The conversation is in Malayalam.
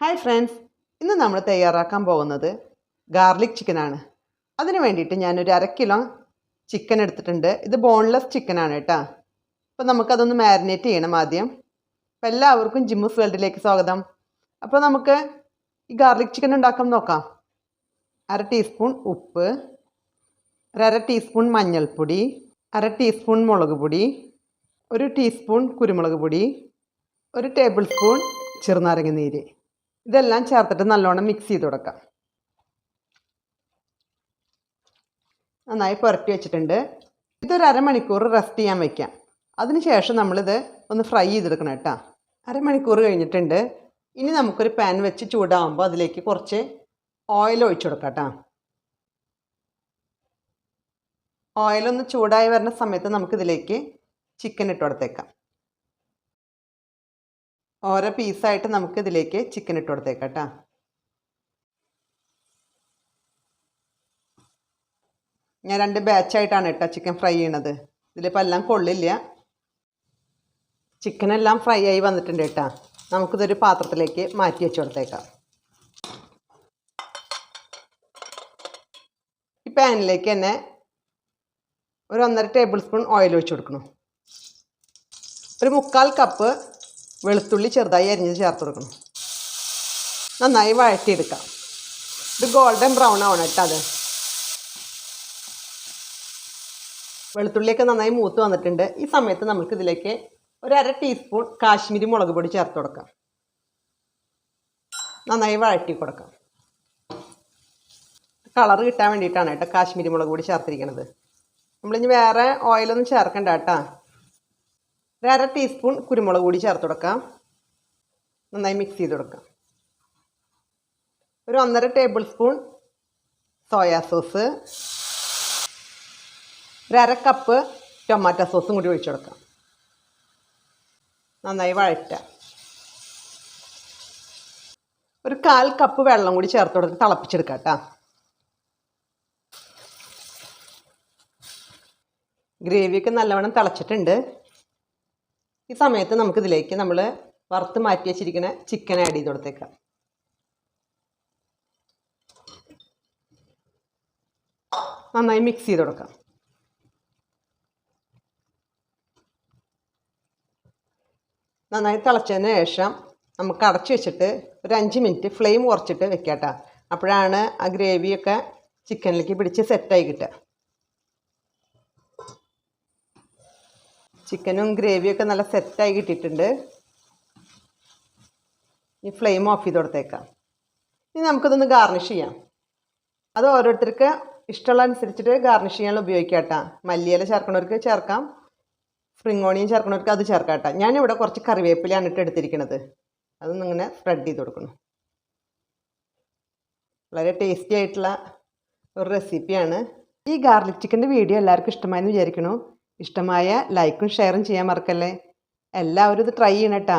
ഹായ് ഫ്രണ്ട്സ് ഇന്ന് നമ്മൾ തയ്യാറാക്കാൻ പോകുന്നത് ഗാർലിക് ചിക്കനാണ് അതിന് വേണ്ടിയിട്ട് ഞാനൊരു അര കിലോ ചിക്കൻ എടുത്തിട്ടുണ്ട്. ഇത് ബോൺലെസ് ചിക്കനാണ് കേട്ടോ. അപ്പോൾ നമുക്കതൊന്ന് മാരിനേറ്റ് ചെയ്യണം ആദ്യം. അപ്പോൾ എല്ലാവർക്കും ജിമ്മൂസ് വേൾഡിലേക്ക് സ്വാഗതം. അപ്പോൾ നമുക്ക് ഈ ഗാർലിക് ചിക്കൻ ഉണ്ടാക്കാൻ നോക്കാം. അര ടീസ്പൂൺ ഉപ്പ് ഒരര ടീസ്പൂൺ മഞ്ഞൾപ്പൊടി അര ടീസ്പൂൺ മുളക് പൊടി ഒരു ടീസ്പൂൺ കുരുമുളക് പൊടി ഒരു ടേബിൾ സ്പൂൺ ചെറുനാരങ്ങ നീര്. ഇതെല്ലാം ചേർത്തിട്ട് നല്ലോണം മിക്സ് ചെയ്ത് കൊടുക്കാം. നന്നായി പുരട്ടി വെച്ചിട്ടുണ്ട്. ഇതൊരു അരമണിക്കൂർ റെസ്റ്റ് ചെയ്യാൻ വയ്ക്കാം അതിനുശേഷം നമ്മളിത് ഒന്ന് ഫ്രൈ ചെയ്തെടുക്കണം കേട്ടോ. അരമണിക്കൂർ കഴിഞ്ഞിട്ടുണ്ട്. ഇനി നമുക്കൊരു പാൻ വെച്ച് ചൂടാകുമ്പോൾ അതിലേക്ക് കുറച്ച് ഓയിൽ ഒഴിച്ചു കൊടുക്കാം കേട്ടോ. ഓയിലൊന്ന് ചൂടായി വരുന്ന സമയത്ത് നമുക്കിതിലേക്ക് ചിക്കൻ ഇട്ട് കൊടുത്തേക്കാം. ഓരോ പീസായിട്ട് നമുക്ക് ഇതിലേക്ക് ചിക്കൻ ഇട്ട് കൊടുത്തേക്കാം ഞാൻ രണ്ട് ബാച്ചായിട്ടാണ് കേട്ടോ ചിക്കൻ ഫ്രൈ ചെയ്യണത്. ഇതിലിപ്പോൾ എല്ലാം കൊള്ളില്ല. ചിക്കനെല്ലാം ഫ്രൈ ആയി വന്നിട്ടുണ്ട് കേട്ടോ നമുക്കിതൊരു പാത്രത്തിലേക്ക് മാറ്റി വെച്ച് കൊടുത്തേക്കാം. ഈ പാനിലേക്ക് തന്നെ ഒരു ഒന്നര ടേബിൾ സ്പൂൺ ഓയിൽ ഒഴിച്ച് കൊടുക്കണം. ഒരു മുക്കാൽ കപ്പ് വെളുത്തുള്ളി ചെറുതായി അരിഞ്ഞത് ചേർത്ത് കൊടുക്കണം. നന്നായി വഴറ്റിയെടുക്കാം. ഇത് ഗോൾഡൻ ബ്രൗൺ ആവണം കേട്ടോ അത്. വെളുത്തുള്ളിയൊക്കെ നന്നായി മൂത്ത് വന്നിട്ടുണ്ട്. ഈ സമയത്ത് നമുക്ക് ഇതിലേക്ക് ഒരു അര ടീസ്പൂൺ കാശ്മീരി മുളക് പൊടി ചേർത്ത് കൊടുക്കാം. നന്നായി വഴറ്റി കൊടുക്കാം. കളർ കിട്ടാൻ വേണ്ടിയിട്ടാണ് കേട്ടോ കാശ്മീരി മുളക് പൊടി ചേർത്തിരിക്കുന്നത് നമ്മളിനി വേറെ ഓയിലൊന്നും ചേർക്കണ്ട കേട്ടോ. ഒരു അര ടീസ്പൂൺ കുരുമുളക് കൂടി ചേർത്ത് കൊടുക്കാം. നന്നായി മിക്സ് ചെയ്ത് കൊടുക്കാം. ഒരു ഒന്നര ടേബിൾ സ്പൂൺ സോയാ സോസ് ഒരു അര കപ്പ് ടൊമാറ്റോ സോസും കൂടി ഒഴിച്ചു കൊടുക്കാം. നന്നായി വഴറ്റ. ഒരു കാൽ കപ്പ് വെള്ളം കൂടി ചേർത്ത് കൊടുത്ത് തിളപ്പിച്ചെടുക്കാം കേട്ടോ ഗ്രേവിയൊക്കെ നല്ലവണ്ണം തിളച്ചിട്ടുണ്ട്. ഈ സമയത്ത് നമുക്കിതിലേക്ക് നമ്മൾ വറുത്ത് മാറ്റി വെച്ചിരിക്കുന്ന ചിക്കൻ ആഡ് ചെയ്ത് കൊടുത്തേക്കാം. നന്നായി മിക്സ് ചെയ്ത് കൊടുക്കാം. നന്നായി തിളച്ചതിന് ശേഷം നമുക്ക് അടച്ചു വെച്ചിട്ട് ഒരു അഞ്ച് മിനിറ്റ് ഫ്ലെയിം കുറച്ചിട്ട് വെക്കാം കേട്ടോ അപ്പോഴാണ് ആ ഗ്രേവിയൊക്കെ ചിക്കനിലേക്ക് പിടിച്ച് സെറ്റായി കിട്ടുക. ചിക്കനും ഗ്രേവിയൊക്കെ നല്ല സെറ്റായി കിട്ടിയിട്ടുണ്ട്. ഈ ഫ്ലെയിം ഓഫ് ചെയ്ത് കൊടുത്തേക്കാം. ഇനി നമുക്കിതൊന്ന് ഗാർണിഷ് ചെയ്യാം. അത് ഓരോരുത്തർക്ക് ഇഷ്ടമുള്ള അനുസരിച്ചിട്ട് ഗാർണിഷ് ചെയ്യാൻ ഉപയോഗിക്കാം കേട്ടോ. മല്ലിയില ചേർക്കണവർക്ക് ചേർക്കാം. സ്പ്രിങ് ഓണിയൻ ചേർക്കണവർക്ക് അത് ചേർക്കാം കേട്ടോ. ഞാനിവിടെ കുറച്ച് കറിവേപ്പിലയാണ് ഇട്ട് എടുത്തിരിക്കുന്നത്. അതൊന്നും ഇങ്ങനെ സ്പ്രെഡ് ചെയ്ത് കൊടുക്കണം. വളരെ ടേസ്റ്റി ആയിട്ടുള്ള ഒരു റെസിപ്പിയാണ് ഈ ഗാർലിക് ചിക്കന്റെ വീഡിയോ എല്ലാവർക്കും ഇഷ്ടമായെന്ന് വിചാരിക്കണു ഇഷ്ടമായ ലൈക്കും ഷെയറും ചെയ്യാൻ മറക്കല്ലേ? എല്ലാവരും ഇത് ട്രൈ ചെയ്യണം കേട്ടോ